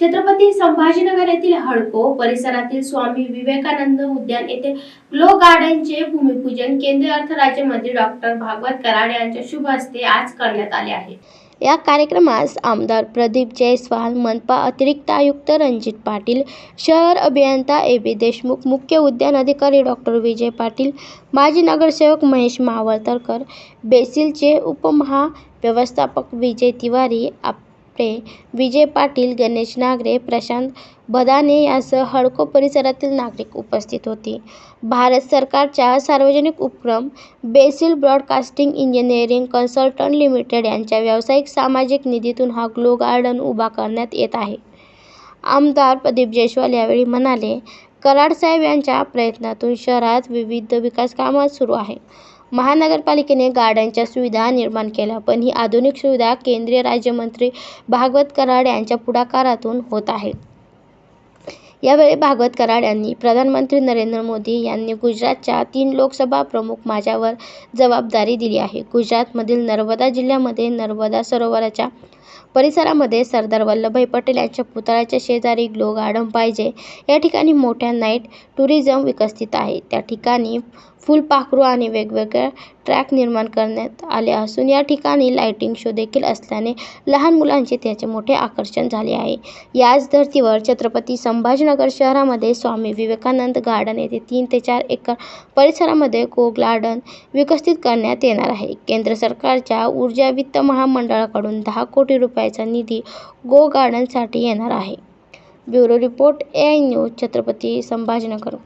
छत्रपती संभाजीनगर येथील हडको परिसरातील स्वामी विवेकानंद उद्यान येथे ग्लो गार्डनचे भूमिपूजन केंद्रीय अर्थ राज्यमंत्री डॉक्टर भागवत कराड यांच्या शुभ हस्ते आज करण्यात आले आहे. या कार्यक्रमास आमदार प्रदीप जयस्वाल मनपा अतिरिक्त आयुक्त रणजित पाटील शहर अभियंता ए बी देशमुख मुख्य उद्यान अधिकारी डॉक्टर विजय पाटील माजी नगरसेवक महेश मावळतरकर बेसिलचे उपमहाव्यवस्थापक विजय तिवारी आप आपटे विजय पाटील गणेश नागरे प्रशांत बदाने यासह हडको परिसरातील नागरिक उपस्थित होते. भारत सरकारच्या सार्वजनिक उपक्रम BECIL broadcasting engineering consultant limited यांच्या व्यावसायिक सामाजिक निधीतून हा ग्लो गार्डन उभा करण्यात येत आहे. आमदार प्रदीप जयस्वाल यावेळी म्हणाले कराडसाहेब यांच्या प्रयत्नातून शहरात विविध विकास कामं सुरू आहे. महानगरपालिकेने गार्डनच्या सुविधा निर्माण केल्या पण ही आधुनिक सुविधा केंद्रीय राज्यमंत्री भागवत कराड यांच्या पुढाकारातून होत आहे. यावेळी भागवत कराड यांनी प्रधानमंत्री नरेंद्र मोदी यांनी गुजरातच्या तीन लोकसभा प्रमुख माझ्यावर जबाबदारी दिली आहे. गुजरातमधील नर्मदा जिल्ह्यामध्ये नर्मदा सरोवराच्या परिसरामध्ये सरदार वल्लभभाई पटेल यांच्या पुतळ्याच्या शेजारी ग्लो गार्डन पाहिजे. या ठिकाणी मोठ्या नाईट टुरिझम विकसित आहे. त्या ठिकाणी फुलपाखरू आणि वेगवेगळ्या ट्रॅक निर्माण करण्यात आले असून या ठिकाणी लायटिंग शो देखील असल्याने लहान मुलांचे त्याचे मोठे आकर्षण झाले आहे. याच धर्तीवर छत्रपती संभाजीनगर शहरामध्ये स्वामी विवेकानंद गार्डन येथे तीन ते चार एकर परिसरामध्ये गो गार्डन विकसित करण्यात येणार आहे. केंद्र सरकारच्या ऊर्जा वित्त महामंडळाकडून दहा कोटी रुपयाचा निधी गो गार्डनसाठी येणार आहे. Bureau report A I news Chhatrapati Sambhajinagar.